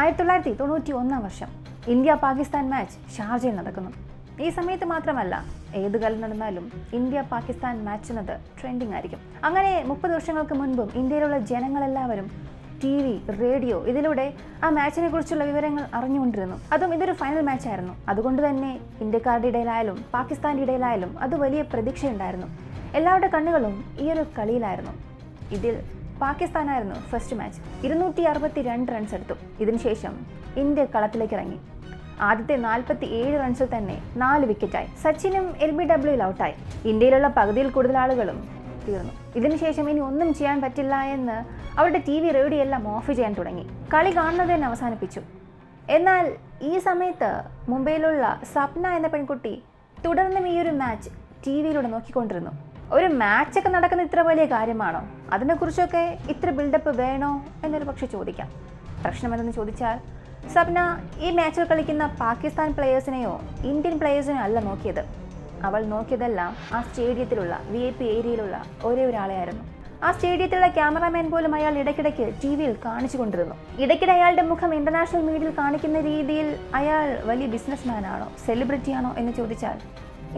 ആയിരത്തി തൊള്ളായിരത്തി തൊണ്ണൂറ്റി ഒന്നാം വർഷം ഇന്ത്യ പാകിസ്ഥാൻ മാച്ച് ഷാർജയിൽ നടക്കുന്നു. ഈ സമയത്ത് മാത്രമല്ല ഏത് കളി നടന്നാലും ഇന്ത്യ പാകിസ്ഥാൻ മാച്ച് എന്നത് ട്രെൻഡിങ് ആയിരിക്കും. അങ്ങനെ മുപ്പത് വർഷങ്ങൾക്ക് മുൻപും ഇന്ത്യയിലുള്ള ജനങ്ങളെല്ലാവരും ടി വി റേഡിയോ ഇതിലൂടെ ആ മാച്ചിനെ കുറിച്ചുള്ള വിവരങ്ങൾ അറിഞ്ഞുകൊണ്ടിരുന്നു. അതും ഇതൊരു ഫൈനൽ മാച്ച് ആയിരുന്നു. അതുകൊണ്ട് തന്നെ ഇന്ത്യക്കാരുടെ ഇടയിലായാലും പാകിസ്ഥാന്റെ ഇടയിലായാലും അത് വലിയ പ്രതീക്ഷയുണ്ടായിരുന്നു. എല്ലാവരുടെ കണ്ണുകളും ഈ ഒരു കളിയിലായിരുന്നു. ഇതിൽ പാകിസ്ഥാനായിരുന്നു ഫസ്റ്റ് മാച്ച് ഇരുന്നൂറ്റി അറുപത്തി രണ്ട് റൺസ് എടുത്തു. ഇതിനുശേഷം ഇന്ത്യ കളത്തിലേക്ക് ഇറങ്ങി. ആദ്യത്തെ നാൽപ്പത്തി ഏഴ് റൺസിൽ തന്നെ നാല് വിക്കറ്റായി സച്ചിനും എൽ ബി ഡബ്ല്യുയിൽ ഔട്ടായി ഇന്ത്യയിലുള്ള പകുതിയിൽ കൂടുതൽ ആളുകളും തീർന്നു. ഇതിനുശേഷം ഇനി ഒന്നും ചെയ്യാൻ പറ്റില്ല എന്ന് അവരുടെ ടി വി റേഡിയോ എല്ലാം ഓഫ് ചെയ്യാൻ തുടങ്ങി. കളി കാണുന്നത് തന്നെ അവസാനിപ്പിച്ചു. എന്നാൽ ഈ സമയത്ത് മുംബൈയിലുള്ള സപ്ന എന്ന പെൺകുട്ടി തുടർന്നും ഈ ഒരു മാച്ച് ടി വിയിലൂടെ നോക്കിക്കൊണ്ടിരുന്നു. ഒരു മാച്ചൊക്കെ നടക്കുന്ന ഇത്ര വലിയ കാര്യമാണോ? അതിനെക്കുറിച്ചൊക്കെ ഇത്ര ബിൽഡപ്പ് വേണോ എന്നൊരു പക്ഷെ ചോദിക്കാം. പ്രശ്നമെന്തെന്ന് ചോദിച്ചാൽ സപ്ന ഈ മാച്ചിൽ കളിക്കുന്ന പാകിസ്ഥാൻ പ്ലെയേഴ്സിനെയോ ഇന്ത്യൻ പ്ലെയേഴ്സിനെയോ അല്ല നോക്കിയത്. അവൾ നോക്കിയതെല്ലാം ആ സ്റ്റേഡിയത്തിലുള്ള വി ഐ പി ഏരിയയിലുള്ള ഒരേ ഒരാളെയായിരുന്നു. ആ സ്റ്റേഡിയത്തിലുള്ള ക്യാമറാമാൻ പോലും അയാൾ ഇടയ്ക്കിടയ്ക്ക് ടി വിയിൽ കാണിച്ചു കൊണ്ടിരുന്നു. ഇടയ്ക്കിടെ അയാളുടെ മുഖം ഇന്റർനാഷണൽ മീഡിയയിൽ കാണിക്കുന്ന രീതിയിൽ അയാൾ വലിയ ബിസിനസ് മാനാണോ സെലിബ്രിറ്റിയാണോ എന്ന് ചോദിച്ചാൽ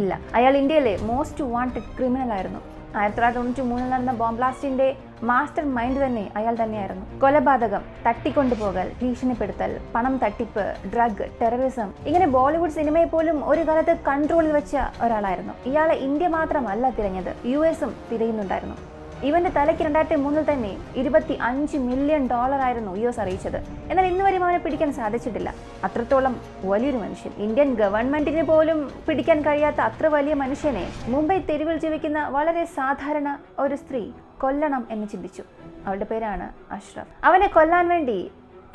ഇല്ല. അയാൾ ഇന്ത്യയിലെ മോസ്റ്റ് വാണ്ടഡ് ക്രിമിനൽ ആയിരുന്നു. ആയിരത്തി തൊള്ളായിരത്തി തൊണ്ണൂറ്റി മൂന്നിൽ നടന്ന ബോംബ് ബ്ലാസ്റ്റിന്റെ മാസ്റ്റർ മൈൻഡ് തന്നെ അയാൾ തന്നെയായിരുന്നു. കൊലപാതകം തട്ടിക്കൊണ്ടുപോകൽ ഭീഷണിപ്പെടുത്തൽ പണം തട്ടിപ്പ് ഡ്രഗ് ടെററിസം ഇങ്ങനെ ബോളിവുഡ് സിനിമയെ പോലും ഒരു കാലത്ത് കൺട്രോളിൽ വെച്ച ഒരാളായിരുന്നു. ഇയാളെ ഇന്ത്യ മാത്രമല്ല തിരഞ്ഞത്. യു എസും തിരയുന്നുണ്ടായിരുന്നു. ഇവന്റെ തലയ്ക്ക് രണ്ടായിരത്തി മൂന്നിൽ തന്നെ ഇരുപത്തി അഞ്ച് മില്യൺ ഡോളർ ആയിരുന്നു യു എസ് അറിയിച്ചത്. എന്നാൽ ഇന്ന് വരെയും അവനെ പിടിക്കാൻ സാധിച്ചിട്ടില്ല. അത്രത്തോളം വലിയൊരു മനുഷ്യൻ. ഇന്ത്യൻ ഗവൺമെന്റിന് പോലും പിടിക്കാൻ കഴിയാത്ത അത്ര വലിയ മനുഷ്യനെ മുംബൈ തെരുവിൽ ജീവിക്കുന്ന വളരെ സാധാരണ ഒരു സ്ത്രീ കൊല്ലണം എന്ന് ചിന്തിച്ചു. അവളുടെ പേരാണ് അഷ്റഫ്. അവനെ കൊല്ലാൻ വേണ്ടി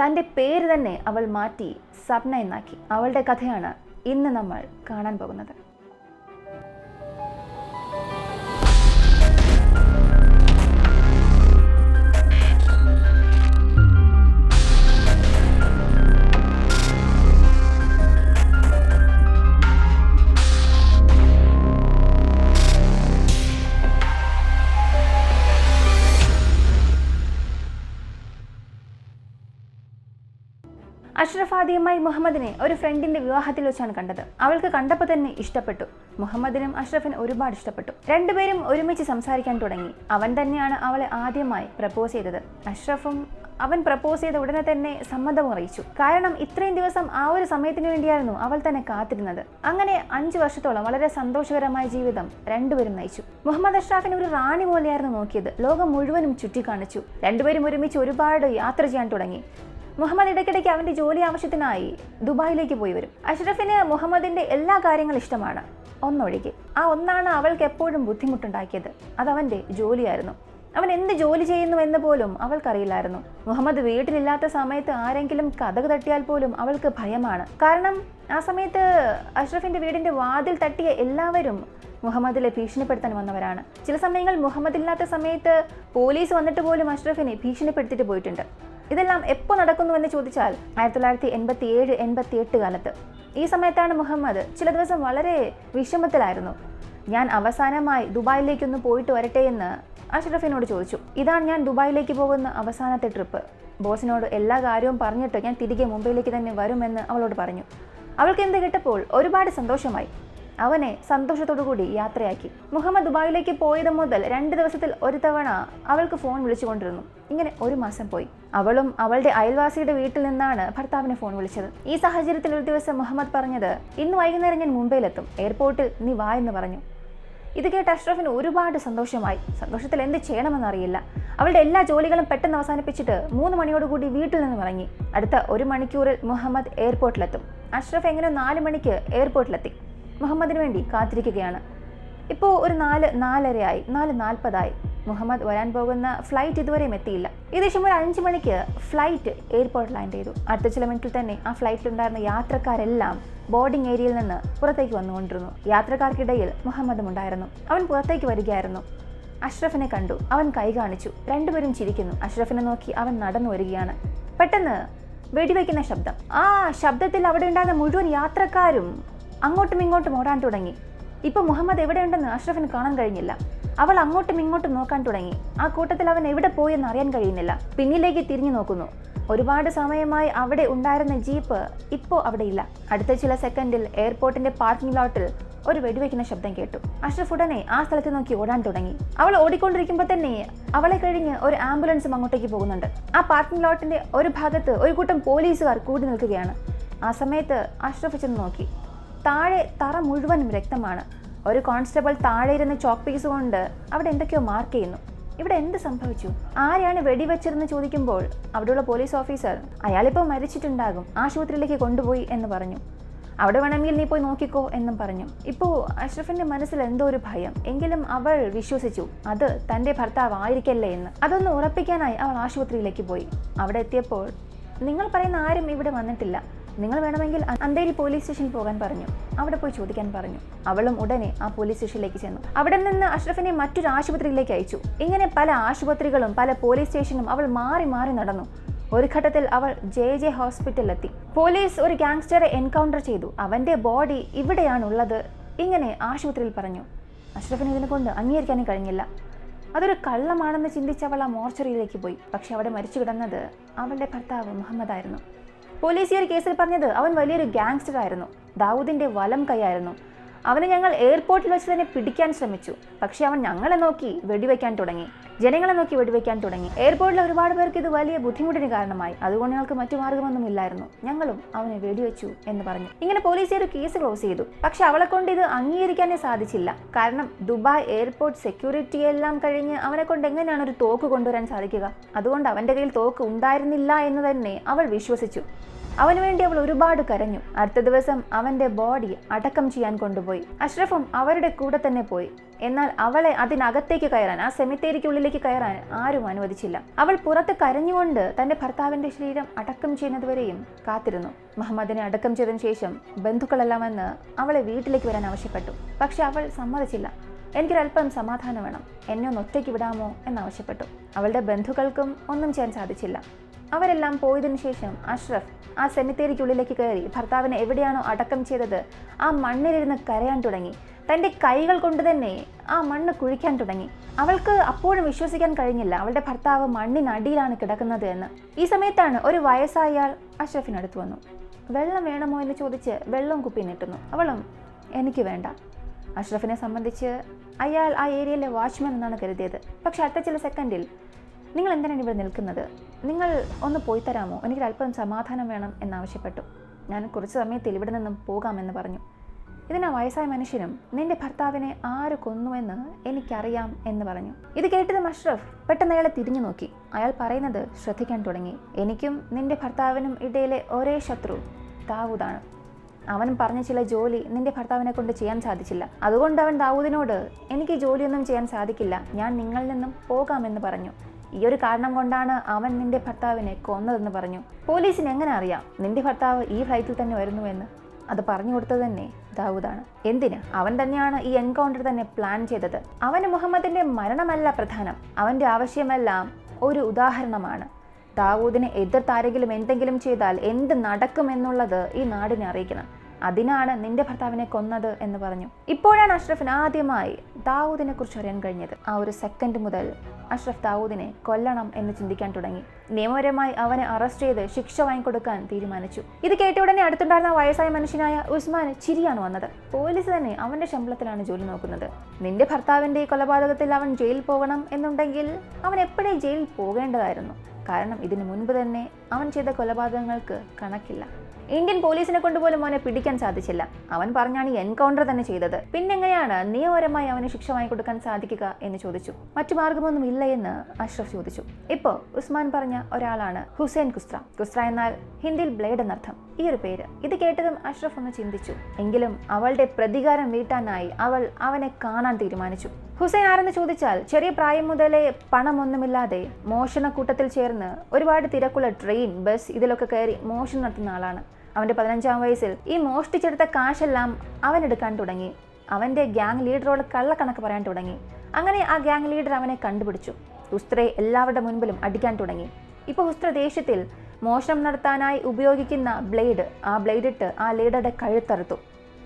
തന്റെ പേര് തന്നെ അവൾ മാറ്റി സപ്ന എന്നാക്കി. അവളുടെ കഥയാണ് ഇന്ന് നമ്മൾ കാണാൻ പോകുന്നത്. അഷ്റഫ് ആദ്യമായി മുഹമ്മദിനെ ഒരു ഫ്രണ്ടിന്റെ വിവാഹത്തിൽ വെച്ചാണ് കണ്ടത്. അവൾക്ക് കണ്ടപ്പോൾ തന്നെ ഇഷ്ടപ്പെട്ടു. മുഹമ്മദിനും അഷ്റഫിന് ഒരുപാട് ഇഷ്ടപ്പെട്ടു. രണ്ടുപേരും ഒരുമിച്ച് സംസാരിക്കാൻ തുടങ്ങി. അവൻ തന്നെയാണ് അവളെ ആദ്യമായി പ്രപ്പോസ് ചെയ്തത്. അഷ്റഫും അവൻ പ്രപ്പോസ് ചെയ്ത ഉടനെ തന്നെ സമ്മതം അറിയിച്ചു. കാരണം ഇത്രയും ദിവസം ആ ഒരു സമയത്തിന് വേണ്ടിയായിരുന്നു അവൾ തന്നെ കാത്തിരുന്നത്. അങ്ങനെ അഞ്ചു വർഷത്തോളം വളരെ സന്തോഷകരമായ ജീവിതം രണ്ടുപേരും നയിച്ചു. മുഹമ്മദ് അഷ്റാഫിനെ ഒരു റാണി പോലെയായിരുന്നു നോക്കിയത്. ലോകം മുഴുവനും ചുറ്റിക്കാണിച്ചു. രണ്ടുപേരും ഒരുമിച്ച് ഒരുപാട് യാത്ര ചെയ്യാൻ തുടങ്ങി. മുഹമ്മദ് ഇടയ്ക്കിടയ്ക്ക് അവന്റെ ജോലി ആവശ്യത്തിനായി ദുബായിലേക്ക് പോയി വരും. അഷ്റഫിന് മുഹമ്മദിന്റെ എല്ലാ കാര്യങ്ങളും ഇഷ്ടമാണ്. ഒന്നൊഴികെ. ആ ഒന്നാണ് അവൾക്ക് എപ്പോഴും ബുദ്ധിമുട്ടുണ്ടാക്കിയത്. അത് അവന്റെ ജോലിയായിരുന്നു. അവൻ എന്ത് ജോലി ചെയ്യുന്നു എന്ന് പോലും അവൾക്കറിയില്ലായിരുന്നു. മുഹമ്മദ് വീട്ടിലില്ലാത്ത സമയത്ത് ആരെങ്കിലും കഥക് തട്ടിയാൽ പോലും അവൾക്ക് ഭയമാണ്. കാരണം ആ സമയത്ത് അഷ്റഫിന്റെ വീടിന്റെ വാതിൽ തട്ടിയ എല്ലാവരും മുഹമ്മദിലെ ഭീഷണിപ്പെടുത്താൻ വന്നവരാണ്. ചില സമയങ്ങൾ മുഹമ്മദ് ഇല്ലാത്ത സമയത്ത് പോലീസ് വന്നിട്ട് പോലും അഷ്റഫിനെ ഭീഷണിപ്പെടുത്തിയിട്ട് പോയിട്ടുണ്ട്. ഇതെല്ലാം എപ്പോൾ നടക്കുന്നു എന്ന് ചോദിച്ചാൽ ആയിരത്തി തൊള്ളായിരത്തി എൺപത്തി ഏഴ് എൺപത്തി എട്ട് കാലത്ത്. ഈ സമയത്താണ് മുഹമ്മദ് ചില ദിവസം വളരെ വിഷമത്തിലായിരുന്നു. ഞാൻ അവസാനമായി ദുബായിലേക്കൊന്ന് പോയിട്ട് വരട്ടെ എന്ന് അഷ്റഫിനോട് ചോദിച്ചു. ഇതാണ് ഞാൻ ദുബായിലേക്ക് പോകുന്ന അവസാനത്തെ ട്രിപ്പ്. ബോസിനോട് എല്ലാ കാര്യവും പറഞ്ഞിട്ട് ഞാൻ തിരികെ മുംബൈയിലേക്ക് തന്നെ വരുമെന്ന് അവളോട് പറഞ്ഞു. അവൾക്ക് എന്ത് കിട്ടപ്പോൾ ഒരുപാട് സന്തോഷമായി. അവനെ സന്തോഷത്തോടു കൂടി യാത്രയാക്കി. മുഹമ്മദ് ദുബായിലേക്ക് പോയത് മുതൽ രണ്ട് ദിവസത്തിൽ ഒരു തവണ അവൾക്ക് ഫോൺ വിളിച്ചുകൊണ്ടിരുന്നു. ഇങ്ങനെ ഒരു മാസം പോയി. അവളും അവളുടെ അയൽവാസിയുടെ വീട്ടിൽ നിന്നാണ് ഭർത്താവിനെ ഫോൺ വിളിച്ചത്. ഈ സാഹചര്യത്തിൽ ഒരു ദിവസം മുഹമ്മദ് പറഞ്ഞത് ഇന്ന് വൈകുന്നേരം ഞാൻ മുംബൈയിലെത്തും. എയർപോർട്ടിൽ നീ വാ എന്ന് പറഞ്ഞു. ഇത് കേട്ട് അഷ്റഫിന് ഒരുപാട് സന്തോഷമായി. സന്തോഷത്തിൽ എന്ത് ചെയ്യണമെന്നറിയില്ല അവളുടെ എല്ലാ ജോലികളും പെട്ടെന്ന് അവസാനിപ്പിച്ചിട്ട് മൂന്ന് മണിയോടുകൂടി വീട്ടിൽ നിന്ന് ഇറങ്ങി. അടുത്ത ഒരു മണിക്കൂറിൽ മുഹമ്മദ് എയർപോർട്ടിലെത്തും. അഷ്റഫ് എങ്ങനെ നാല് മണിക്ക് എയർപോർട്ടിലെത്തി? മുഹമ്മദിന് വേണ്ടി കാത്തിരിക്കുകയാണ്. ഇപ്പോൾ ഒരു നാല് നാലരയായി നാല് നാൽപ്പതായി മുഹമ്മദ് വരാൻ പോകുന്ന ഫ്ലൈറ്റ് ഇതുവരെയും എത്തിയില്ല. ഏകദേശം ഒരു അഞ്ച് മണിക്ക് ഫ്ലൈറ്റ് എയർപോർട്ട് ലാൻഡ് ചെയ്തു. അടുത്ത ചില മിനിറ്റിൽ തന്നെ ആ ഫ്ലൈറ്റിലുണ്ടായിരുന്ന യാത്രക്കാരെല്ലാം ബോർഡിംഗ് ഏരിയയിൽ നിന്ന് പുറത്തേക്ക് വന്നുകൊണ്ടിരുന്നു. യാത്രക്കാർക്കിടയിൽ മുഹമ്മദും ഉണ്ടായിരുന്നു. അവൻ പുറത്തേക്ക് വരികയായിരുന്നു. അഷ്റഫിനെ കണ്ടു. അവൻ കൈ കാണിച്ചു. രണ്ടുപേരും ചിരിക്കുന്നു. അഷ്റഫിനെ നോക്കി അവൻ നടന്നു വരികയാണ്. പെട്ടെന്ന് വെടിവെക്കുന്ന ശബ്ദം. ആ ശബ്ദത്തിൽ അവിടെ ഉണ്ടായിരുന്ന മുഴുവൻ യാത്രക്കാരും അങ്ങോട്ടും ഇങ്ങോട്ടും ഓടാൻ തുടങ്ങി. ഇപ്പൊ മുഹമ്മദ് എവിടെയുണ്ടെന്ന് അഷ്റഫിന് കാണാൻ കഴിഞ്ഞില്ല. അവൾ അങ്ങോട്ടും ഇങ്ങോട്ടും നോക്കാൻ തുടങ്ങി. ആ കൂട്ടത്തിൽ അവൻ എവിടെ പോയെന്ന് അറിയാൻ കഴിയുന്നില്ല. പിന്നിലേക്ക് തിരിഞ്ഞു നോക്കുന്നു. ഒരുപാട് സമയമായി അവിടെ ഉണ്ടായിരുന്ന ജീപ്പ് ഇപ്പോൾ ഇല്ല അടുത്ത ചില സെക്കൻഡിൽ എയർപോർട്ടിന്റെ പാർക്കിംഗ് ലോട്ടിൽ ഒരു വെടിവെക്കുന്ന ശബ്ദം കേട്ടു. അഷ്റഫ് ഉടനെ ആ സ്ഥലത്ത് നോക്കി ഓടാൻ തുടങ്ങി. അവൾ ഓടിക്കൊണ്ടിരിക്കുമ്പോൾ തന്നെ അവളെ കഴിഞ്ഞ് ഒരു ആംബുലൻസും അങ്ങോട്ടേക്ക് പോകുന്നുണ്ട്. ആ പാർക്കിംഗ് ലോട്ടിന്റെ ഒരു ഭാഗത്ത് ഒരു കൂട്ടം പോലീസുകാർ കൂടി നിൽക്കുകയാണ്. ആ സമയത്ത് അഷ്റഫ് ചെന്ന് നോക്കി. താഴെ തറ മുഴുവനും രക്തമാണ്. ഒരു കോൺസ്റ്റബിൾ താഴെ ഇരുന്ന് ചോക്ക് പീസ് കൊണ്ട് അവിടെ എന്തൊക്കെയോ മാർക്ക് ചെയ്യുന്നു. ഇവിടെ എന്ത് സംഭവിച്ചു? ആരെയാണ് വെടിവെച്ചതെന്ന് ചോദിക്കുമ്പോൾ അവിടെയുള്ള പോലീസ് ഓഫീസർ അയാളിപ്പോൾ മരിച്ചിട്ടുണ്ടാകും ആശുപത്രിയിലേക്ക് കൊണ്ടുപോയി എന്ന് പറഞ്ഞു. അവിടെ വേണമെങ്കിൽ നീ പോയി നോക്കിക്കോ എന്നും പറഞ്ഞു. ഇപ്പോൾ അഷ്റഫിന്റെ മനസ്സിൽ എന്തോ ഒരു ഭയം. എങ്കിലും അവൾ വിശ്വസിച്ചു അത് തന്റെ ഭർത്താവ് ആയിരിക്കല്ലേ എന്ന്. അതൊന്ന് ഉറപ്പിക്കാനായി അവൾ ആശുപത്രിയിലേക്ക് പോയി. അവിടെ എത്തിയപ്പോൾ നിങ്ങൾ പറയുന്ന ആരും ഇവിടെ വന്നിട്ടില്ല. നിങ്ങൾ വേണമെങ്കിൽ അന്തേരി പോലീസ് സ്റ്റേഷനിൽ പോകാൻ പറഞ്ഞു. അവിടെ പോയി ചോദിക്കാൻ പറഞ്ഞു. അവളും ഉടനെ ആ പോലീസ് സ്റ്റേഷനിലേക്ക് ചെന്നു. അവിടെ നിന്ന് അഷ്റഫിനെ മറ്റൊരു ആശുപത്രിയിലേക്ക് അയച്ചു. ഇങ്ങനെ പല ആശുപത്രികളും പല പോലീസ് സ്റ്റേഷനും അവൾ മാറി മാറി നടന്നു. ഒരു ഘട്ടത്തിൽ അവൾ ജെ ജെ ഹോസ്പിറ്റലിലെത്തി. പോലീസ് ഒരു ഗാങ്സ്റ്ററെ എൻകൗണ്ടർ ചെയ്തു. അവന്റെ ബോഡി ഇവിടെയാണുള്ളത് ഇങ്ങനെ ആശുപത്രിയിൽ പറഞ്ഞു. അഷ്റഫിന് ഇതിനെ കൊണ്ട് അംഗീകരിക്കാനും കഴിഞ്ഞില്ല. അതൊരു കള്ളമാണെന്ന് ചിന്തിച്ച് അവൾ ആ മോർച്ചറിയിലേക്ക് പോയി. പക്ഷെ അവിടെ മരിച്ചു കിടന്നത് അവളുടെ ഭർത്താവ് മുഹമ്മദായിരുന്നു. പോലീസ് ഈ ഒരു കേസിൽ പറഞ്ഞത് അവൻ വലിയൊരു ഗാങ്സ്റ്റർ ആയിരുന്നു ദാവൂദിന്റെ വലം കൈയായിരുന്നു. അവനെ ഞങ്ങൾ എയർപോർട്ടിൽ വെച്ച് തന്നെ പിടിക്കാൻ ശ്രമിച്ചു. പക്ഷേ അവൻ ഞങ്ങളെ നോക്കി വെടിവെക്കാൻ തുടങ്ങി. ജനങ്ങളെ നോക്കി വെടിവെക്കാൻ തുടങ്ങി. എയർപോർട്ടിൽ ഒരുപാട് പേർക്ക് ഇത് വലിയ ബുദ്ധിമുട്ടിന് കാരണമായി. അതുകൊണ്ട് ഞങ്ങൾക്ക് മറ്റു മാർഗമൊന്നും ഇല്ലായിരുന്നു ഞങ്ങളും അവനെ വെടിവെച്ചു എന്ന് പറഞ്ഞു. ഇങ്ങനെ പോലീസ് ഒരു കേസ് ക്ലോസ് ചെയ്തു. പക്ഷെ അവളെ കൊണ്ട് ഇത് അംഗീകരിക്കാനേ സാധിച്ചില്ല. കാരണം ദുബായ് എയർപോർട്ട് സെക്യൂരിറ്റി എല്ലാം കഴിഞ്ഞ് അവനെ കൊണ്ട് എങ്ങനെയാണ് ഒരു തോക്ക് കൊണ്ടുവരാൻ സാധിക്കുക? അതുകൊണ്ട് അവന്റെ കയ്യിൽ തോക്ക് ഉണ്ടായിരുന്നില്ല എന്ന് തന്നെ അവൾ വിശ്വസിച്ചു. അവന് വേണ്ടി അവൾ ഒരുപാട് കരഞ്ഞു. അടുത്ത ദിവസം അവന്റെ ബോഡി അടക്കം ചെയ്യാൻ കൊണ്ടുപോയി. അഷ്റഫും അവരുടെ കൂടെ തന്നെ പോയി. എന്നാൽ അവളെ അതിനകത്തേക്ക് കയറാൻ ആ സെമിത്തേരിക്കുള്ളിലേക്ക് കയറാൻ ആരും അനുവദിച്ചില്ല. അവൾ പുറത്ത് കരഞ്ഞുകൊണ്ട് തന്റെ ഭർത്താവിന്റെ ശരീരം അടക്കം ചെയ്യുന്നതുവരെയും കാത്തിരുന്നു. മുഹമ്മദിനെ അടക്കം ചെയ്തതിന് ശേഷം ബന്ധുക്കളെല്ലാം വന്ന് അവളെ വീട്ടിലേക്ക് വരാൻ ആവശ്യപ്പെട്ടു. പക്ഷെ അവൾ സമ്മതിച്ചില്ല. എനിക്കൊരല്പം സമാധാനം വേണം. എന്നെ ഒന്ന് ഒറ്റയ്ക്ക് വിടാമോ എന്നാവശ്യപ്പെട്ടു അവളുടെ ബന്ധുക്കൾക്കും ഒന്നും ചെയ്യാൻ സാധിച്ചില്ല. അവരെല്ലാം പോയതിനു ശേഷം അഷ്റഫ് ആ സെമിത്തേരിക്കുള്ളിലേക്ക് കയറി ഭർത്താവിനെ എവിടെയാണോ അടക്കം ചെയ്തത് ആ മണ്ണിലിരുന്ന് കരയാൻ തുടങ്ങി. തന്റെ കൈകൾ കൊണ്ട് തന്നെ ആ മണ്ണ് കുഴിക്കാൻ തുടങ്ങി. അവൾക്ക് അപ്പോഴും വിശ്വസിക്കാൻ കഴിഞ്ഞില്ല അവളുടെ ഭർത്താവ് മണ്ണിനടിയിലാണ് കിടക്കുന്നത് എന്ന്. ഈ സമയത്താണ് ഒരു വയസ്സായ ആൾ അഷ്റഫിനടുത്ത് വന്നു. വെള്ളം വേണമോ? എന്ന് ചോദിച്ച് വെള്ളം കുപ്പി നീട്ടുന്നു അവളും എനിക്ക് വേണ്ട. അഷ്റഫിനെ സംബന്ധിച്ച് അയാൾ ആ ഏരിയയിലെ വാച്ച്മാൻ എന്നാണ് കരുതിയത്. പക്ഷെ അടുത്ത ചില സെക്കൻഡിൽ നിങ്ങൾ എന്തിനാണ് ഇവിടെ നിൽക്കുന്നത്? നിങ്ങൾ ഒന്ന് പോയി തരാമോ? എനിക്ക് അല്പം സമാധാനം വേണം എന്നാവശ്യപ്പെട്ടു. ഞാൻ കുറച്ച് സമയത്തിൽ ഇവിടെ നിന്നും പോകാമെന്ന് പറഞ്ഞു. ഇതിനാ വയസ്സായ മനുഷ്യനും നിന്റെ ഭർത്താവിനെ ആര് കൊന്നുവെന്ന് എനിക്കറിയാം എന്ന് പറഞ്ഞു. ഇത് കേട്ടത് മഷ്റഫ് പെട്ടെന്ന് അയാളെ തിരിഞ്ഞു നോക്കി. അയാൾ പറയുന്നത് ശ്രദ്ധിക്കാൻ തുടങ്ങി. എനിക്കും നിന്റെ ഭർത്താവിനും ഇടയിലെ ഒരേ ശത്രു ദാവൂദാണ്. അവൻ പറഞ്ഞ ചില ജോലി നിന്റെ ഭർത്താവിനെ കൊണ്ട് ചെയ്യാൻ സാധിച്ചില്ല. അതുകൊണ്ട് അവൻ ദാവൂദിനോട് എനിക്ക് ജോലിയൊന്നും ചെയ്യാൻ സാധിക്കില്ല. ഞാൻ നിങ്ങളിൽ നിന്നും പോകാമെന്ന് പറഞ്ഞു. ഈ ഒരു കാരണം കൊണ്ടാണ് അവൻ നിന്റെ ഭർത്താവിനെ കൊന്നതെന്ന് പറഞ്ഞു. പോലീസിന് എങ്ങനെ അറിയാം? നിന്റെ ഭർത്താവ് ഈ ഫ്ലൈറ്റിൽ തന്നെ വരുന്നുവെന്ന്. അത് പറഞ്ഞു കൊടുത്തത് തന്നെ ദാവൂദാണ്. എന്തിന്? അവൻ തന്നെയാണ് ഈ എൻകൗണ്ടർ തന്നെ പ്ലാൻ ചെയ്തത്. അവന് മുഹമ്മദിന്റെ മരണമല്ല പ്രധാനം. അവന്റെ ആവശ്യമെല്ലാം ഒരു ഉദാഹരണമാണ്. ദാവൂദിനെ എതിർത്താരെങ്കിലും എന്തെങ്കിലും ചെയ്താൽ എന്ത് നടക്കുമെന്നുള്ളത് ഈ നാടിനെ അറിയിക്കണം. അതിനാണ് നിന്റെ ഭർത്താവിനെ കൊന്നത് എന്ന് പറഞ്ഞു. ഇപ്പോഴാണ് അഷ്റഫിന് ആദ്യമായി ദാവൂദിനെ കുറിച്ച് അറിയാൻ കഴിഞ്ഞത്. ആ ഒരു സെക്കൻഡ് മുതൽ അഷ്റഫ് ദാവൂദിനെ കൊല്ലണം എന്ന് ചിന്തിക്കാൻ തുടങ്ങി. നിയമപരമായി അവനെ അറസ്റ്റ് ചെയ്ത് ശിക്ഷ വാങ്ങിക്കൊടുക്കാൻ തീരുമാനിച്ചു. ഇത് കേട്ട ഉടനെ അടുത്തുണ്ടായിരുന്ന വയസ്സായ മനുഷ്യനായ ഉസ്മാൻ ചിരിയാണ് വന്നത്. പോലീസ് തന്നെ അവന്റെ ശമ്പളത്തിലാണ് ജോലി നോക്കുന്നത്. നിന്റെ ഭർത്താവിന്റെ കൊലപാതകത്തിൽ അവൻ ജയിലിൽ പോകണം എന്നുണ്ടെങ്കിൽ അവൻ എപ്പോഴേ ജയിലിൽ പോകേണ്ടതായിരുന്നു. കാരണം ഇതിനു മുൻപ് തന്നെ അവൻ ചെയ്ത കൊലപാതകങ്ങൾക്ക് കണക്കില്ല. ഇന്ത്യൻ പോലീസിനെ കൊണ്ടുപോലും അവനെ പിടിക്കാൻ സാധിച്ചില്ല. അവൻ പറഞ്ഞാണ് എൻകൗണ്ടർ തന്നെ ചെയ്തത്. പിന്നെങ്ങനെയാണ് നിയമപരമായി അവന് ശിക്ഷ വാങ്ങിക്കൊടുക്കാൻ സാധിക്കുക എന്ന് ചോദിച്ചു. മറ്റു മാർഗമൊന്നും ഇല്ല എന്ന് അഷ്റഫ് ചോദിച്ചു. ഇപ്പോ ഉസ്മാൻ പറഞ്ഞ ഒരാളാണ് ഹുസൈൻ കുസ്ത്ര കുസ്ത്ര എന്നാൽ ഹിന്ദിയിൽ ബ്ലേഡ് എന്നർത്ഥം. ഈ ഒരു പേര്. ഇത് കേട്ടതും അഷ്റഫ് ഒന്ന് ചിന്തിച്ചു. എങ്കിലും അവളുടെ പ്രതികാരം വീട്ടാനായി അവൾ അവനെ കാണാൻ തീരുമാനിച്ചു. ഹുസൈൻ ആരെന്ന് ചോദിച്ചാൽ ചെറിയ പ്രായം മുതലേ പണമൊന്നുമില്ലാതെ മോഷണക്കൂട്ടത്തിൽ ചേർന്ന് ഒരുപാട് തിരക്കുള്ള ട്രെയിൻ ബസ് ഇതിലൊക്കെ കയറി മോഷണം നടത്തുന്ന ആളാണ്. അവന്റെ പതിനഞ്ചാം വയസ്സിൽ ഈ മോഷ്ടിച്ചെടുത്ത കാശെല്ലാം അവൻ എടുക്കാൻ തുടങ്ങി. അവന്റെ ഗ്യാങ് ലീഡറോട് കള്ളക്കണക്ക് പറയാൻ തുടങ്ങി. അങ്ങനെ ആ ഗ്യാങ് ലീഡർ അവനെ കണ്ടുപിടിച്ചു. ഹുസ്ത്രയെ എല്ലാവരുടെ മുൻപിലും അടിക്കാൻ തുടങ്ങി. ഇപ്പോൾ ഹുസ്ത്ര ദേഷ്യത്തിൽ മോഷണം നടത്താനായി ഉപയോഗിക്കുന്ന ബ്ലേഡ് ആ ബ്ലേഡ് ഇട്ട് ആ ലീഡറുടെ കഴുത്തറുത്തു.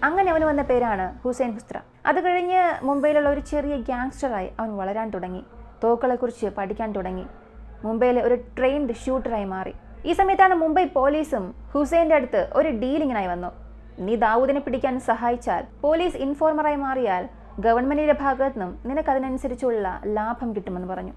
അങ്ങനെ അവന് വന്ന പേരാണ് ഹുസൈൻ ഹുസ്ത്ര. അത് കഴിഞ്ഞ് മുംബൈയിലുള്ള ഒരു ചെറിയ ഗ്യാങ്സ്റ്ററായി അവൻ വളരാൻ തുടങ്ങി. തോക്കുകളെക്കുറിച്ച് പഠിക്കാൻ തുടങ്ങി. മുംബൈയിലെ ഒരു ട്രെയിൻഡ് ഷൂട്ടറായി മാറി. ഈ സമയത്താണ് മുംബൈ പോലീസും ഹുസൈന്റെ അടുത്ത് ഒരു ഡീലിങ്ങിനായി വന്നു. നീ ദാവൂദിനെ പിടിക്കാൻ സഹായിച്ചാൽ പോലീസ് ഇൻഫോർമറായി മാറിയാൽ ഗവൺമെന്റിന്റെ ഭാഗത്തു നിന്നും നിനക്ക് അതിനനുസരിച്ചുള്ള ലാഭം കിട്ടുമെന്ന് പറഞ്ഞു.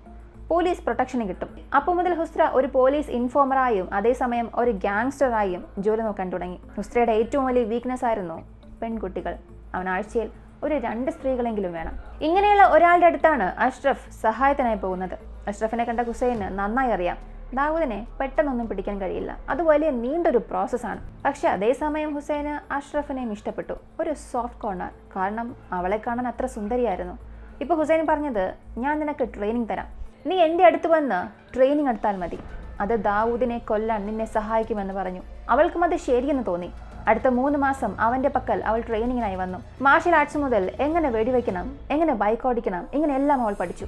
പോലീസ് പ്രൊട്ടക്ഷന് കിട്ടും. അപ്പോൾ മുതൽ ഹുസ്ര ഒരു പോലീസ് ഇൻഫോമറായും അതേസമയം ഒരു ഗ്യാങ്സ്റ്ററായും ജോലി നോക്കാൻ തുടങ്ങി. ഹുസ്രയുടെ ഏറ്റവും വലിയ വീക്ക്നെസ് ആയിരുന്നു പെൺകുട്ടികൾ. അവൻ ആഴ്ചയിൽ ഒരു രണ്ട് സ്ത്രീകളെങ്കിലും വേണം. ഇങ്ങനെയുള്ള ഒരാളുടെ അടുത്താണ് അഷ്റഫ് സഹായത്തിനായി പോകുന്നത്. അഷ്റഫിനെ കണ്ട ഹുസൈന് നന്നായി അറിയാം. ദാവൂദിനെ പെട്ടെന്നൊന്നും പിടിക്കാൻ കഴിയില്ല. അത് വലിയ നീണ്ടൊരു പ്രോസസ്സാണ് പക്ഷെ അതേസമയം ഹുസൈന് അഷ്റഫിനെയും ഇഷ്ടപ്പെട്ടു. ഒരു സോഫ്റ്റ് കോർണർ കാരണം അവളെ കാണാൻ അത്ര സുന്ദരിയായിരുന്നു. ഇപ്പോൾ ഹുസൈൻ പറഞ്ഞത് ഞാൻ നിനക്ക് ട്രെയിനിങ് തരാം. നീ എന്റെ അടുത്ത് വന്ന് ട്രെയിനിങ് എടുത്താൽ മതി. അത് ദാവൂദിനെ കൊല്ലാൻ നിന്നെ സഹായിക്കുമെന്ന് പറഞ്ഞു. അവൾക്കും അത് ശരിയെന്ന് തോന്നി. അടുത്ത മൂന്ന് മാസം അവന്റെ പക്കൽ അവൾ ട്രെയിനിങ്ങിനായി വന്നു. മാർഷൽ ആർട്സ് മുതൽ എങ്ങനെ വെടിവെക്കണം എങ്ങനെ ബൈക്ക് ഓടിക്കണം ഇങ്ങനെയെല്ലാം അവൾ പഠിച്ചു.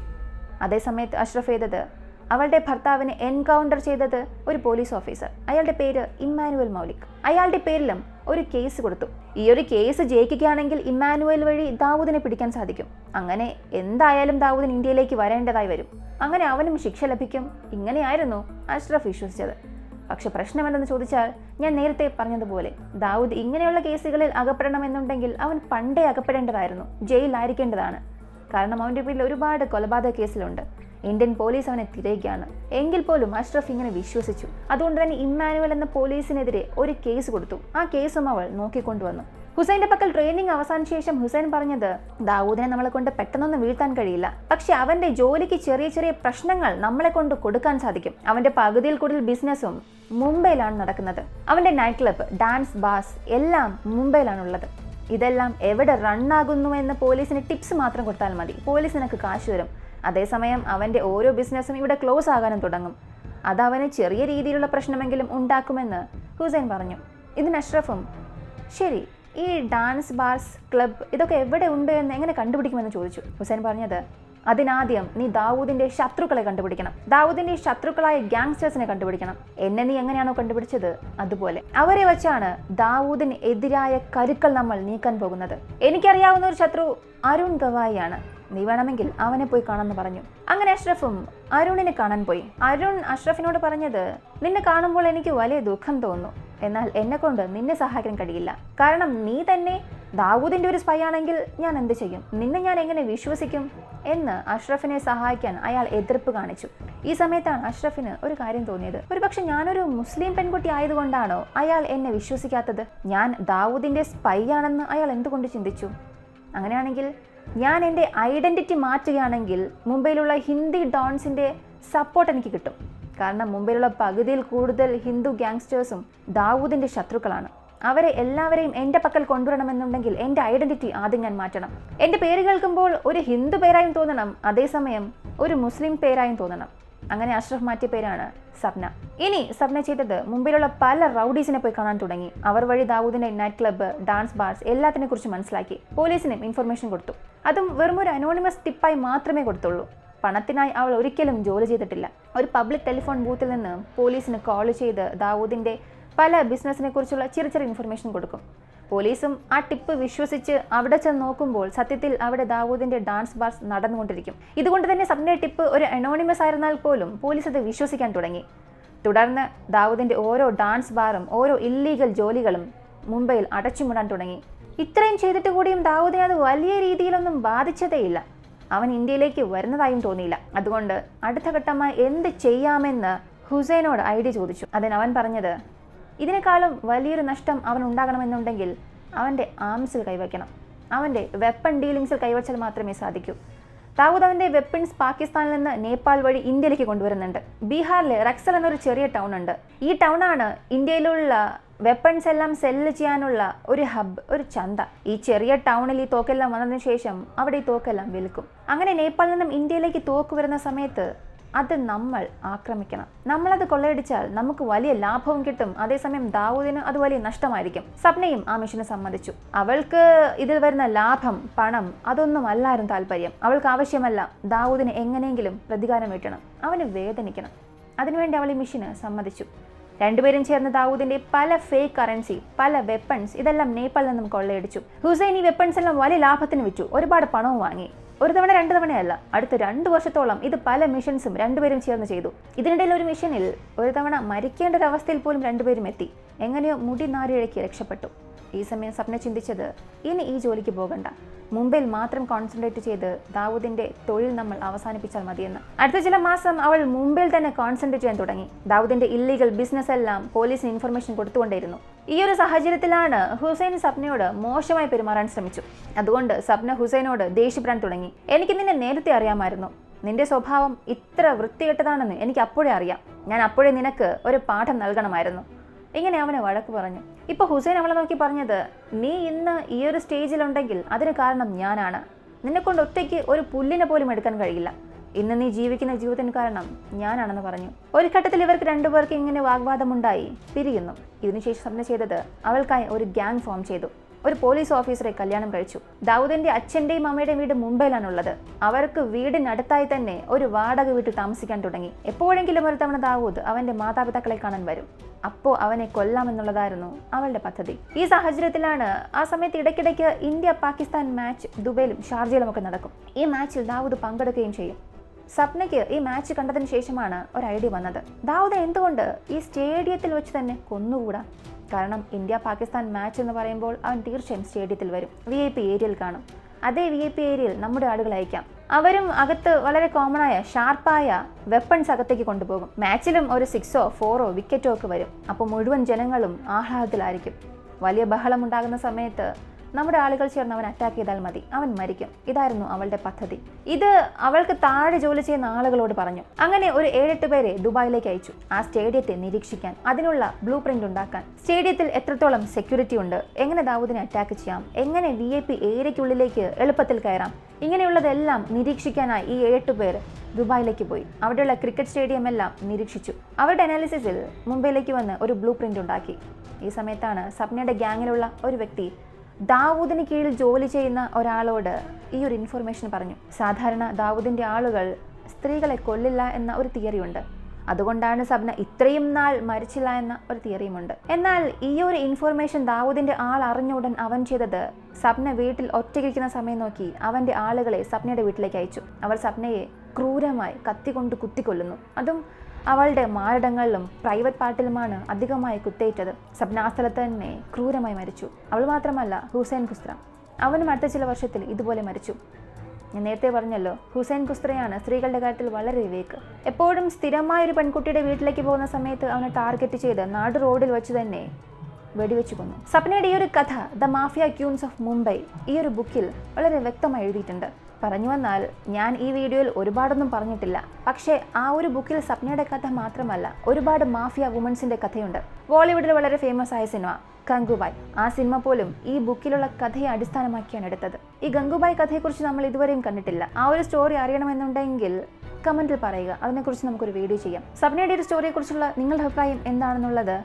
അതേസമയത്ത് അഷ്റഫ് ചെയ്തത് അവളുടെ ഭർത്താവിനെ എൻകൗണ്ടർ ചെയ്തത് ഒരു പോലീസ് ഓഫീസർ. അയാളുടെ പേര് ഇമ്മാനുവൽ മൗലിക്. അയാളുടെ പേരിലും ഒരു കേസ് കൊടുത്തു. ഈ ഒരു കേസ് ജയിക്കുകയാണെങ്കിൽ ഇമ്മാനുവൽ വഴി ദാവൂദിനെ പിടിക്കാൻ സാധിക്കും. അങ്ങനെ എന്തായാലും ദാവൂദിന് ഇന്ത്യയിലേക്ക് വരേണ്ടതായി വരും. അങ്ങനെ അവനും ശിക്ഷ ലഭിക്കും. ഇങ്ങനെയായിരുന്നു അഷ്റഫ് വിശ്വസിച്ചത്. പക്ഷെ പ്രശ്നം എന്തെന്ന് ചോദിച്ചാൽ ഞാൻ നേരത്തെ പറഞ്ഞതുപോലെ ദാവൂദ് ഇങ്ങനെയുള്ള കേസുകളിൽ അകപ്പെടണമെന്നുണ്ടെങ്കിൽ അവൻ പണ്ടേ അകപ്പെടേണ്ടതായിരുന്നു. ജയിലിലായിരിക്കേണ്ടതാണ്. കാരണം അവന്റെ പേരിൽ ഒരുപാട് കൊലപാതക കേസിലുണ്ട്. ഇന്ത്യൻ പോലീസ് അവനെ തിരയുകയാണ്. എങ്കിൽ പോലും അഷ്റഫ് ഇങ്ങനെ വിശ്വസിച്ചു. അതുകൊണ്ട് തന്നെ ഇമ്മാനുവൽ എന്ന പോലീസിനെതിരെ ഒരു കേസ് കൊടുത്തു. ആ കേസും അവൾ നോക്കിക്കൊണ്ടുവന്നു. ഹുസൈന്റെ പക്കൽ ട്രെയിനിങ് അവസാന ശേഷം ഹുസൈൻ പറഞ്ഞത് ദാവൂദിനെ നമ്മളെ കൊണ്ട് പെട്ടെന്നൊന്നും വീഴ്ത്താൻ കഴിയില്ല. പക്ഷെ അവന്റെ ജോലിക്ക് ചെറിയ ചെറിയ പ്രശ്നങ്ങൾ നമ്മളെ കൊണ്ട് കൊടുക്കാൻ സാധിക്കും. അവന്റെ പകുതിയിൽ കൂടുതൽ ബിസിനസ്സും മുംബൈയിലാണ് നടക്കുന്നത്. അവന്റെ നൈറ്റ് ക്ലബ്ബ് ഡാൻസ് ബാസ് എല്ലാം മുംബൈയിലാണുള്ളത്. ഇതെല്ലാം എവിടെ റണ്ണാകുന്നു എന്ന് പോലീസിന് ടിപ്സ് മാത്രം കൊടുത്താൽ മതി. പോലീസ് നിനക്ക് കാശ് തരും. അതേസമയം അവന്റെ ഓരോ ബിസിനസ്സും ഇവിടെ ക്ലോസ് ആകാനും തുടങ്ങും. അതവന് ചെറിയ രീതിയിലുള്ള പ്രശ്നമെങ്കിലും ഉണ്ടാക്കുമെന്ന് ഹുസൈൻ പറഞ്ഞു. ഇതിന് അഷ്റഫും ശരി ഈ ഡാൻസ് ബാർസ് ക്ലബ് ഇതൊക്കെ എവിടെ ഉണ്ട് എന്ന് എങ്ങനെ കണ്ടുപിടിക്കുമെന്ന് ചോദിച്ചു. ഹുസൈൻ പറഞ്ഞത് അതിനാദ്യം നീ ദാവൂദിന്റെ ശത്രുക്കളെ കണ്ടുപിടിക്കണം. ദാവൂദിന്റെ ശത്രുക്കളായ ഗ്യാങ്സ്റ്റേഴ്സിനെ കണ്ടുപിടിക്കണം. എന്നെ നീ എങ്ങനെയാണോ കണ്ടുപിടിച്ചത്? അതുപോലെ. അവരെ വെച്ചാണ് ദാവൂദിന് എതിരായ കരുക്കൾ നമ്മൾ നീക്കാൻ പോകുന്നത്. എനിക്കറിയാവുന്ന ഒരു ശത്രു അരുൺ ഗവായിയാണ്. നീ വേണമെങ്കിൽ അവനെ പോയി കാണാമെന്ന് പറഞ്ഞു. അങ്ങനെ അഷ്റഫും അരുണിനെ കാണാൻ പോയി. അരുൺ അഷ്റഫിനോട് പറഞ്ഞത് നിന്നെ കാണുമ്പോൾ എനിക്ക് വലിയ ദുഃഖം തോന്നുന്നു. എന്നാൽ എന്നെ കൊണ്ട് നിന്നെ സഹായിക്കാൻ കഴിയില്ല. കാരണം നീ തന്നെ ദാവൂദിന്റെ ഒരു സ്പൈ ആണെങ്കിൽ ഞാൻ എന്ത് ചെയ്യും? നിന്നെ ഞാൻ എങ്ങനെ വിശ്വസിക്കും? എന്ന് അഷ്റഫിനെ സഹായിക്കാൻ അയാൾ എതിർപ്പ് കാണിച്ചു. ഈ സമയത്താണ് അഷ്റഫിന് ഒരു കാര്യം തോന്നിയത്. ഒരുപക്ഷെ ഞാനൊരു മുസ്ലിം പെൺകുട്ടി ആയതുകൊണ്ടാണോ അയാൾ എന്നെ വിശ്വസിക്കാത്തത്? ഞാൻ ദാവൂദിന്റെ സ്പൈ ആണെന്ന് അയാൾ എന്തുകൊണ്ട് ചിന്തിച്ചു? അങ്ങനെയാണെങ്കിൽ ഞാൻ എന്റെ ഐഡന്റിറ്റി മാറ്റുകയാണെങ്കിൽ മുംബൈയിലുള്ള ഹിന്ദി ഡോൺസിന്റെ സപ്പോർട്ട് എനിക്ക് കിട്ടും. കാരണം മുംബൈയിലുള്ള പകുതിയിൽ കൂടുതൽ ഹിന്ദു ഗ്യാങ്സ്റ്റേഴ്സും ദാവൂദിന്റെ ശത്രുക്കളാണ്. അവരെ എല്ലാവരെയും എന്റെ പക്കൽ കൊണ്ടുവരണമെന്നുണ്ടെങ്കിൽ എന്റെ ഐഡന്റിറ്റി ആദ്യം ഞാൻ മാറ്റണം. എന്റെ പേര് കേൾക്കുമ്പോൾ ഒരു ഹിന്ദു പേരായും തോന്നണം അതേസമയം ഒരു മുസ്ലിം പേരായും തോന്നണം. അങ്ങനെ അഷ്റഫ് മാറ്റിയ പേരാണ് സപ്ന. ഇനി സപ്ന ചെയ്തത് മുംബൈയിലുള്ള പല റൗഡീസിനെ പോയി കാണാൻ തുടങ്ങി. അവർ വഴി ദാവൂദിന്റെ നൈറ്റ് ക്ലബ്ബ് ഡാൻസ് ബാർസ് എല്ലാത്തിനെ കുറിച്ച് മനസ്സിലാക്കി. പോലീസിനും ഇൻഫർമേഷൻ കൊടുത്തു. അതും വെറും ഒരു അനോണിമസ് ടിപ്പായി മാത്രമേ കൊടുത്തുള്ളൂ. പണത്തിനായി അവൾ ഒരിക്കലും ജോലി ചെയ്തിട്ടില്ല. ഒരു പബ്ലിക് ടെലിഫോൺ ബൂത്തിൽ നിന്ന് പോലീസിന് കോൾ ചെയ്ത് ദാവൂദിന്റെ പല ബിസിനസ്സിനെ കുറിച്ചുള്ള ചെറിയ ചെറിയ ഇൻഫർമേഷൻ കൊടുക്കും. പോലീസും ആ ടിപ്പ് വിശ്വസിച്ച് അവിടെ ചെന്ന് നോക്കുമ്പോൾ സത്യത്തിൽ അവിടെ ദാവൂദിന്റെ ഡാൻസ് ബാർസ് നടന്നുകൊണ്ടിരിക്കും. ഇതുകൊണ്ട് തന്നെ സബ്നെ ടിപ്പ് ഒരു അനോണിമസ് ആയിരുന്നാൽ പോലും പോലീസ് അത് വിശ്വസിക്കാൻ തുടങ്ങി. തുടർന്ന് ദാവൂദിന്റെ ഓരോ ഡാൻസ് ബാറും ഓരോ ഇല്ലീഗൽ ജോലികളും മുംബൈയിൽ അടച്ചുമൂടാൻ തുടങ്ങി. ഇത്രയും ചെയ്തിട്ട് കൂടിയും ദാവൂദിനെ അത് വലിയ രീതിയിലൊന്നും ബാധിച്ചതേയില്ല. അവൻ ഇന്ത്യയിലേക്ക് വരുന്നതായും തോന്നിയില്ല. അതുകൊണ്ട് അടുത്ത ഘട്ടമായി എന്ത് ചെയ്യാമെന്ന് ഹുസൈനോട് ഐഡിയ ചോദിച്ചു. അതിന് അവൻ പറഞ്ഞത് ഇതിനേക്കാളും വലിയൊരു നഷ്ടം അവൻ ഉണ്ടാകണമെന്നുണ്ടെങ്കിൽ അവന്റെ ആംസിൽ കൈവയ്ക്കണം. അവന്റെ വെപ്പൺ ഡീലിങ്സിൽ കൈവച്ചാൽ മാത്രമേ സാധിക്കൂ. ദാവൂദ് അവന്റെ വെപ്പൺസ് പാകിസ്ഥാനിൽ നിന്ന് നേപ്പാൾ വഴി ഇന്ത്യയിലേക്ക് കൊണ്ടുവരുന്നുണ്ട്. ബീഹാറിലെ റക്സൽ എന്നൊരു ചെറിയ ടൗൺ ഉണ്ട്. ഈ ടൗണാണ് ഇന്ത്യയിലുള്ള വെപ്പൺസ് എല്ലാം സെല്ല് ചെയ്യാനുള്ള ഒരു ഹബ് ഒരു ചന്ത. ഈ ചെറിയ ടൗണിൽ ഈ തോക്കെല്ലാം വന്നതിന് ശേഷം അവിടെ ഈ തോക്കെല്ലാം വിൽക്കും. അങ്ങനെ നേപ്പാളിൽ നിന്നും ഇന്ത്യയിലേക്ക് തോക്ക് വരുന്ന സമയത്ത് അത് നമ്മൾ ആക്രമിക്കണം. നമ്മളത് കൊള്ളയടിച്ചാൽ നമുക്ക് വലിയ ലാഭവും കിട്ടും. അതേസമയം ദാവൂദിന് അത് വലിയ നഷ്ടമായിരിക്കും. സപ്നയും ആ മിഷന് സമ്മതിച്ചു. അവൾക്ക് ഇതിൽ വരുന്ന ലാഭം പണം അതൊന്നും അല്ലായിരുന്നു താല്പര്യം. അവൾക്ക് ആവശ്യമല്ല ദാവൂദിന് എങ്ങനെയെങ്കിലും പ്രതികാരം വീട്ടണം. അവന് വേദനിക്കണം. അതിനുവേണ്ടി അവൾ ഈ മിഷന് സമ്മതിച്ചു. രണ്ടുപേരും ചേർന്ന് ദാവൂദിന്റെ പല ഫേക്ക് കറൻസി പല വെപ്പൺസ് ഇതെല്ലാം നേപ്പാളിൽ നിന്നും കൊള്ളയടിച്ചു. ഹുസൈൻ ഈ വെപ്പൺസ് എല്ലാം വലിയ ലാഭത്തിന് വിറ്റു. ഒരുപാട് പണവും വാങ്ങി. ഒരു തവണ രണ്ട് തവണയല്ല അടുത്ത രണ്ട് വർഷത്തോളം ഇത് പല മിഷൻസും രണ്ടുപേരും ചേർന്ന് ചെയ്തു. ഇതിനിടയിൽ ഒരു മിഷനിൽ ഒരു തവണ മരിക്കേണ്ട ഒരു അവസ്ഥയിൽ പോലും രണ്ടുപേരും എത്തി. എങ്ങനെയോ മുടി നാരിഴയ്ക്ക് രക്ഷപ്പെട്ടു. ഈ സമയം സ്വപ്ന ചിന്തിച്ചത് ഇനി ഈ ജോലിക്ക് പോകണ്ട. മുംബൈയിൽ മാത്രം കോൺസെൻട്രേറ്റ് ചെയ്ത് ദാവൂദിന്റെ തൊഴിൽ നമ്മൾ അവസാനിപ്പിച്ചാൽ മതിയെന്ന്. അടുത്ത ചില മാസം അവൾ മുംബൈയിൽ തന്നെ കോൺസെൻട്രേറ്റ് ചെയ്യാൻ തുടങ്ങി. ദാവൂദിന്റെ ഇല്ലീഗൽ ബിസിനസ് എല്ലാം പോലീസിന് ഇൻഫർമേഷൻ കൊടുത്തുകൊണ്ടിരുന്നു ഈ ഒരു സാഹചര്യത്തിലാണ് ഹുസൈൻ സപ്നയോട് മോശമായി പെരുമാറാൻ ശ്രമിച്ചു. അതുകൊണ്ട് സപ്ന ഹുസൈനോട് ദേഷ്യപ്പെടാൻ തുടങ്ങി. എനിക്ക് നിന്നെ നേരത്തെ അറിയാമായിരുന്നു. നിന്റെ സ്വഭാവം ഇത്ര വൃത്തികെട്ടതാണെന്ന് എനിക്ക് അപ്പോഴേ അറിയാം. ഞാൻ അപ്പോഴേ നിനക്ക് ഒരു പാഠം നൽകണമായിരുന്നു. ഇങ്ങനെ അവനെ വഴക്ക് പറഞ്ഞു. ഇപ്പൊ ഹുസൈൻ അവളെ നോക്കി പറഞ്ഞത് നീ ഇന്ന് ഈ ഒരു സ്റ്റേജിലുണ്ടെങ്കിൽ അതിന് കാരണം ഞാനാണ്. നിന്നെക്കൊണ്ട് ഒറ്റയ്ക്ക് ഒരു പുല്ലിനെ പോലും എടുക്കാൻ കഴിയില്ല. ഇന്ന് നീ ജീവിക്കുന്ന ജീവിതത്തിന് കാരണം ഞാനാണെന്ന് പറഞ്ഞു. ഒരു ഘട്ടത്തിൽ ഇവർക്ക് രണ്ടുപേർക്ക് ഇങ്ങനെ വാഗ്വാദമുണ്ടായി. പിരിയുന്നു. ഇതിനുശേഷം സ്വപ്ന ചെയ്തത് അവൾക്കായി ഒരു ഗ്യാങ് ഫോം ചെയ്തു. ഒരു പോലീസ് ഓഫീസറെ കല്യാണം കഴിച്ചു. ദാവൂദിന്റെ അച്ഛന്റെയും അമ്മയുടെയും വീട് മുംബൈയിലാണുള്ളത്. അവർക്ക് വീടിനടുത്തായി തന്നെ ഒരു വാടക വീട്ടിൽ താമസിക്കാൻ തുടങ്ങി. എപ്പോഴെങ്കിലും ഒരു തവണ ദാവൂദ് അവന്റെ മാതാപിതാക്കളെ കാണാൻ വരും. അപ്പോ അവനെ കൊല്ലാമെന്നുള്ളതായിരുന്നു അവളുടെ പദ്ധതി. ഈ സാഹചര്യത്തിലാണ് ആ സമയത്ത് ഇടയ്ക്കിടയ്ക്ക് ഇന്ത്യ പാകിസ്ഥാൻ മാച്ച് ദുബൈയിലും ഷാർജയിലും ഒക്കെ നടക്കും. ഈ മാച്ചിൽ ദാവൂദ് പങ്കെടുക്കുകയും ചെയ്യും. സ്വപ്നയ്ക്ക് ഈ മാച്ച് കണ്ടതിന് ശേഷമാണ് ഒരു ഐഡിയ വന്നത്. ദാവൂദ് എന്തുകൊണ്ട് ഈ സ്റ്റേഡിയത്തിൽ വെച്ച് തന്നെ കൊന്നുകൂടാ? കാരണം ഇന്ത്യ പാകിസ്ഥാൻ മാച്ച് എന്ന് പറയുമ്പോൾ അവൻ തീർച്ചയായും സ്റ്റേഡിയത്തിൽ വരും. വി ഐ പി ഏരിയയിൽ കാണും. അതേ വി ഐ പി ഏരിയയിൽ നമ്മുടെ ആളുകൾ അയക്കാം. അവരും അകത്ത് വളരെ കോമൺ ആയ ഷാർപ്പായ വെപ്പൺസ് അകത്തേക്ക് കൊണ്ടുപോകും. മാച്ചിലും ഒരു സിക്സോ ഫോറോ വിക്കറ്റോ ഒക്കെ വരും. അപ്പോൾ മുഴുവൻ ജനങ്ങളും ആഹ്ലാദത്തിലായിരിക്കും. വലിയ ബഹളം ഉണ്ടാകുന്ന സമയത്ത് നമ്മുടെ ആളുകൾ ചേർന്ന് അവൻ അറ്റാക്ക് ചെയ്താൽ മതി. അവൻ മരിക്കും. ഇതായിരുന്നു അവളുടെ പദ്ധതി. ഇത് അവൾക്ക് താഴെ ജോലി ചെയ്യുന്ന ആളുകളോട് പറഞ്ഞു. അങ്ങനെ ഒരു ഏഴെട്ട് പേരെ ദുബായിലേക്ക് അയച്ചു. ആ സ്റ്റേഡിയത്തെ നിരീക്ഷിക്കാൻ അതിനുള്ള ബ്ലൂ പ്രിന്റ് ഉണ്ടാക്കാൻ. സ്റ്റേഡിയത്തിൽ എത്രത്തോളം സെക്യൂരിറ്റി ഉണ്ട്? എങ്ങനെ ദാവൂദിനെ അറ്റാക്ക് ചെയ്യാം? എങ്ങനെ വി ഐ പി ഏരിയയ്ക്കുള്ളിലേക്ക് എളുപ്പത്തിൽ കയറാം? ഇങ്ങനെയുള്ളതെല്ലാം നിരീക്ഷിക്കാനായി ഈ ഏഴെട്ട് പേർ ദുബായിലേക്ക് പോയി. അവിടെയുള്ള ക്രിക്കറ്റ് സ്റ്റേഡിയം എല്ലാം നിരീക്ഷിച്ചു. അവരുടെ അനാലിസിസിൽ മുംബൈയിലേക്ക് വന്ന് ഒരു ബ്ലൂ പ്രിന്റ് ഉണ്ടാക്കി. ഈ സമയത്താണ് സപ്നയുടെ ഗ്യാങ്ങിലുള്ള ഒരു വ്യക്തി ദാവൂദിന് കീഴിൽ ജോലി ചെയ്യുന്ന ഒരാളോട് ഈ ഒരു ഇൻഫർമേഷൻ പറഞ്ഞു. സാധാരണ ദാവൂദിന്റെ ആളുകൾ സ്ത്രീകളെ കൊല്ലില്ല എന്ന ഒരു തിയറി ഉണ്ട്. അതുകൊണ്ടാണ് സബ്ന ഇത്രയും നാൾ മരിച്ചില്ല എന്ന ഒരു തിയറിയുമുണ്ട് എന്നാൽ ഈ ഒരു ഇൻഫർമേഷൻ ദാവൂദിന്റെ ആൾ അറിഞ്ഞ ഉടൻ അവൻ ചെയ്തത് സബ്ന വീട്ടിൽ ഒറ്റയ്ക്കിരിക്കുന്ന സമയം നോക്കി അവന്റെ ആളുകളെ സബ്നയുടെ വീട്ടിലേക്ക് അയച്ചു. അവർ സബ്നയെ ക്രൂരമായി കത്തികൊണ്ട് കുത്തിക്കൊല്ലുന്നു. അതും അവളുടെ മാരടങ്ങളിലും പ്രൈവറ്റ് പാർട്ടിലുമാണ് അധികമായി കുത്തേറ്റത്. സ്വപ്നാസ്ഥലത്ത് തന്നെ ക്രൂരമായി മരിച്ചു. അവൾ മാത്രമല്ല ഹുസൈൻ ഖുസ്ര. അവനും അടുത്ത ചില വർഷത്തിൽ ഇതുപോലെ മരിച്ചു. ഞാൻ നേരത്തെ പറഞ്ഞല്ലോ ഹുസൈൻ ഖുസ്രയാണ് സ്ത്രീകളുടെ കാര്യത്തിൽ വളരെ വിവേക്ക് എപ്പോഴും സ്ഥിരമായ ഒരു പെൺകുട്ടിയുടെ വീട്ടിലേക്ക് പോകുന്ന സമയത്ത് അവനെ ടാർഗറ്റ് ചെയ്ത് നാട് റോഡിൽ വെച്ച് തന്നെ വെടിവെച്ചു കൊന്നു. സപ്നയുടെ ഈ ഒരു കഥ the mafia queens of Mumbai ഈ ഒരു ബുക്കിൽ വളരെ വ്യക്തമായി എഴുതിയിട്ടുണ്ട്. പറഞ്ഞു വന്നാൽ ഞാൻ ഈ വീഡിയോയിൽ ഒരുപാടൊന്നും പറഞ്ഞിട്ടില്ല. പക്ഷേ ആ ഒരു ബുക്കിൽ സപ്നയുടെ കഥ മാത്രമല്ല ഒരുപാട് മാഫിയ വുമൻസിന്റെ കഥയുണ്ട്. ബോളിവുഡിൽ വളരെ ഫേമസ് ആയ സിനിമ ഗംഗുബായ്. ആ സിനിമ പോലും ഈ ബുക്കിലുള്ള കഥയെ അടിസ്ഥാനമാക്കിയാണ് എടുത്തത്. ഈ ഗംഗുബായ് കഥയെക്കുറിച്ച് നമ്മൾ ഇതുവരെയും കണ്ടിട്ടില്ല. ആ ഒരു സ്റ്റോറി അറിയണമെന്നുണ്ടെങ്കിൽ കമന്റിൽ പറയുക. അതിനെക്കുറിച്ച് നമുക്കൊരു വീഡിയോ ചെയ്യാം. സപ്നയുടെ ഒരു സ്റ്റോറിയെക്കുറിച്ചുള്ള നിങ്ങളുടെ അഭിപ്രായം എന്താണെന്നുള്ളത്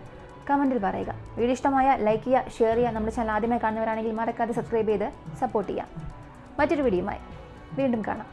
കമന്റിൽ പറയുക. വീഡിയോ ഇഷ്ടമായ ലൈക്ക് ചെയ്യുക ഷെയർ ചെയ്യുക. നമ്മുടെ ചാനൽ ആദ്യമായി കാണുന്നവരാണെങ്കിൽ മറക്കാതെ സബ്സ്ക്രൈബ് ചെയ്ത് സപ്പോർട്ട് ചെയ്യുക. മറ്റൊരു വീഡിയോയുമായി വീണ്ടും കാണാം